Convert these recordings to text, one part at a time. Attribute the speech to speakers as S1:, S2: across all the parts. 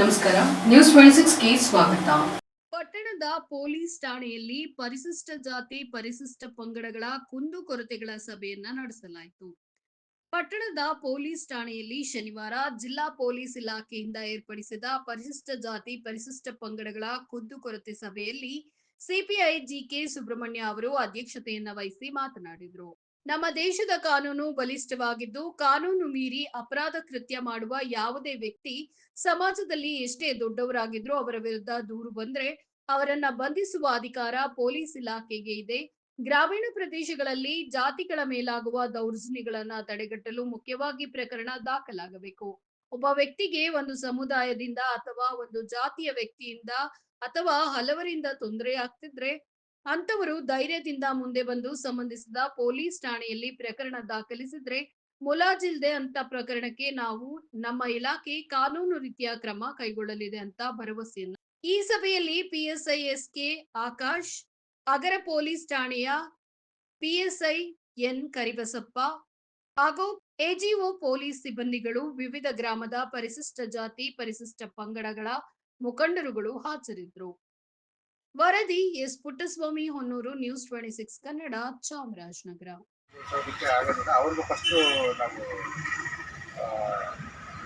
S1: ನಮಸ್ಕಾರ. News twenty ಸಿಕ್ಸ್ಗೆ ಸ್ವಾಗತ.
S2: ಪಟ್ಟಣದ ಪೊಲೀಸ್ ಠಾಣೆಯಲ್ಲಿ ಪರಿಶಿಷ್ಟ ಜಾತಿ, ಪರಿಶಿಷ್ಟ ಪಂಗಡಗಳ ಕುಂದುಕೊರತೆಗಳ ಸಭೆಯನ್ನ ನಡೆಸಲಾಯಿತು. ಪಟ್ಟಣದ ಪೊಲೀಸ್ ಠಾಣೆಯಲ್ಲಿ ಶನಿವಾರ ಜಿಲ್ಲಾ ಪೊಲೀಸ್ ಇಲಾಖೆಯಿಂದ ಏರ್ಪಡಿಸಿದ ಪರಿಶಿಷ್ಟ ಜಾತಿ, ಪರಿಶಿಷ್ಟ ಪಂಗಡಗಳ ಕುಂದುಕೊರತೆ ಸಭೆಯಲ್ಲಿ ಸಿಪಿಐ ಜಿಕೆ ಸುಬ್ರಹ್ಮಣ್ಯ ಅವರು ಅಧ್ಯಕ್ಷತೆಯನ್ನ ವಹಿಸಿ ಮಾತನಾಡಿದರು. ನಮ್ಮ ದೇಶದ ಕಾನೂನು ಬಲಿಷ್ಠವಾಗಿದ್ದು, ಕಾನೂನು ಮೀರಿ ಅಪರಾಧ ಕೃತ್ಯ ಮಾಡುವ ಯಾವುದೇ ವ್ಯಕ್ತಿ ಸಮಾಜದಲ್ಲಿ ಎಷ್ಟೇ ದೊಡ್ಡವರಾಗಿದ್ರೂ ಅವರ ವಿರುದ್ಧ ದೂರು ಬಂದ್ರೆ ಅವರನ್ನ ಬಂಧಿಸುವ ಅಧಿಕಾರ ಪೊಲೀಸ್ ಇಲಾಖೆಗೆ ಇದೆ. ಗ್ರಾಮೀಣ ಪ್ರದೇಶಗಳಲ್ಲಿ ಜಾತಿಗಳ ಮೇಲಾಗುವ ದೌರ್ಜನ್ಯಗಳನ್ನ ತಡೆಗಟ್ಟಲು ಮುಖ್ಯವಾಗಿ ಪ್ರಕರಣ ದಾಖಲಾಗಬೇಕು. ಒಬ್ಬ ವ್ಯಕ್ತಿಗೆ ಒಂದು ಸಮುದಾಯದಿಂದ ಅಥವಾ ಒಂದು ಜಾತಿಯ ವ್ಯಕ್ತಿಯಿಂದ ಅಥವಾ ಹಲವರಿಂದ ತೊಂದರೆ ಆಗ್ತಿದ್ರೆ ಅಂತವರು ಧೈರ್ಯದಿಂದ ಮುಂದೆ ಬಂದು ಸಂಬಂಧಿಸಿದ ಪೊಲೀಸ್ ಠಾಣೆಯಲ್ಲಿ ಪ್ರಕರಣ ದಾಖಲಿಸಿದ್ರೆ ಮುಲಾಜಿಲ್ದೆ ಅಂತ ಪ್ರಕರಣಕ್ಕೆ ನಾವು ನಮ್ಮ ಇಲಾಖೆ ಕಾನೂನು ರೀತಿಯ ಕ್ರಮ ಕೈಗೊಳ್ಳಲಿದೆ ಅಂತ ಭರವಸೆಯನ್ನ. ಈ ಸಭೆಯಲ್ಲಿ PSI SK Akash, Agara police ಠಾಣೆಯ ಪಿಎಸ್ಐ ಎನ್ ಕರಿಬಸಪ್ಪ, ಹಾಗೂ ಎಜಿಒ ಪೊಲೀಸ್ ಸಿಬ್ಬಂದಿಗಳು ವಿವಿಧ ಗ್ರಾಮದ ಪರಿಶಿಷ್ಟ ಜಾತಿ, ಪರಿಶಿಷ್ಟ ಪಂಗಡಗಳ ಮುಖಂಡರುಗಳು ಹಾಜರಿದ್ದರು. ವರದಿ S Puttaswamy Honnur, news twenty six, Kannada, Chamarajanagar.
S3: ಅವ್ರಿಗೂ ಫಸ್ಟು ನಾವು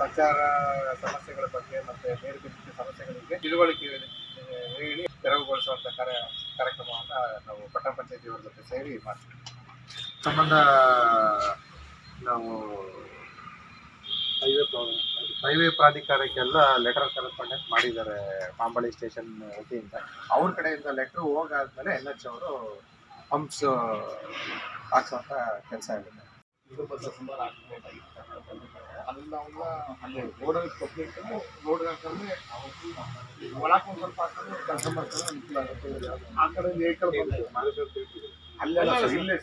S3: ಸಂಚಾರ ಸಮಸ್ಯೆಗಳ ಬಗ್ಗೆ ಮತ್ತೆ ಬೇರೆ ಬೇರೆ ಸಮಸ್ಯೆಗಳಿಗೆ ತಿಳುವಳಿಕೆ ಹೇಳಿ ತೆರವುಗೊಳಿಸುವಂತ ಕಾರ್ಯ, ಕಾರ್ಯಕ್ರಮವನ್ನು ನಾವು ಪಟ್ಟಣ ಪಂಚಾಯತಿಯವರ ಜೊತೆ ಸೇರಿ ಮಾಡ್ತೀವಿ. ಸಂಬಂಧ, ನಾವು ಹೈವೇ ಪ್ರಾಧಿಕಾರಕ್ಕೆಲ್ಲ ಲೆಟರ್ ಕರೆಸ್ಪಾಂಡೆನ್ಸ್ ಮಾಡಿದ್ದಾರೆ ಮಾಂಬಳಿ ಸ್ಟೇಷನ್ ವತಿಯಿಂದ ಅವ್ರ ಕಡೆಯಿಂದ ಲೆಟ್ರ್ ಹೋಗಾದ್ಮೇಲೆ ಎನ್ ಎಚ್ ಅವರು ಪಂಪ್ಸ್ ಹಾಕ್ಸುವಂತ ಕೆಲಸ ಆಗಿದೆ ಅಲ್ಲೆಲ್ಲ ಇಲ್ಲೇ.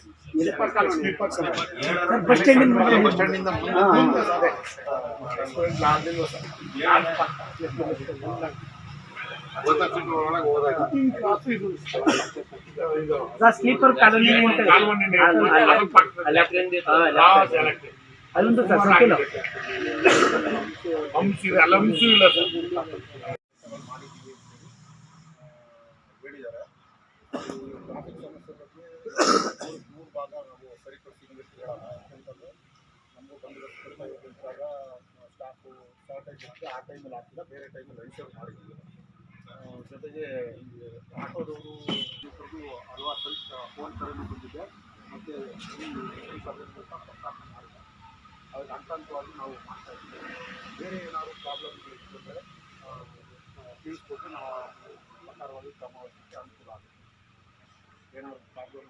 S4: ಬಸ್ ಸ್ಟ್ಯಾಂಡಿಂದ.
S3: ಬಸ್ ಸ್ಟ್ಯಾಂಡಿಂದ ಸರ್?
S4: ಸ್ಲೀಪರ್ ಕಾಲೋನಿ ಅದೊಂದು ಸರ್
S3: ಟ್ರಾಫಿಕ್ ಸಮಸ್ಯೆ ಬಗ್ಗೆ ಮೂರು ಭಾಗ ನಾವು ಸರಿಪಡಿಸಿ ಹೇಳೋಣ. ಯಾಕಂತಂದರೆ ನಮಗೂ ಬಂದಿರೋ ಕಡಿಮೆ ಇದ್ದಾಗ ಸ್ಟಾಫು ಶಾರ್ಟೇಜ್ ಇರುತ್ತೆ ಆ ಟೈಮಲ್ಲಿ ಆಗ್ತಿಲ್ಲ. ಬೇರೆ ಟೈಮಲ್ಲಿ ರಿಸರ್ವ್ ಮಾಡಿದ್ದೀವಿ ಜೊತೆಗೆ ಆಟೋದವರು ಹಲವಾರು ಸಲ ಫೋನ್ ಕರೆನೂ ಬಂದಿದೆ. ಮತ್ತು ಈ ಪ್ರಸ್ತಾಪ ಮಾಡಿದೆ. ಅದಕ್ಕೆ ಹಂತ ಹಂತವಾಗಿ ನಾವು ಮಾಡ್ತಾ ಇದ್ದೀವಿ. ಬೇರೆ ಏನಾದರೂ ಪ್ರಾಬ್ಲಮ್ ಪ್ರಾಬ್ಲಮ್ಗಳಿದ್ರೆ ತಿಳಿಸ್ಕೊಟ್ಟು ನಾವು ಪ್ರಕಾರವಾಗಿ ಕ್ರಮ ವಹಿಸಲಿಕ್ಕೆ ಅನುಕೂಲ ಆಗುತ್ತೆ. ಏನಾದರೂ ಪ್ರಾಬ್ಲಮ್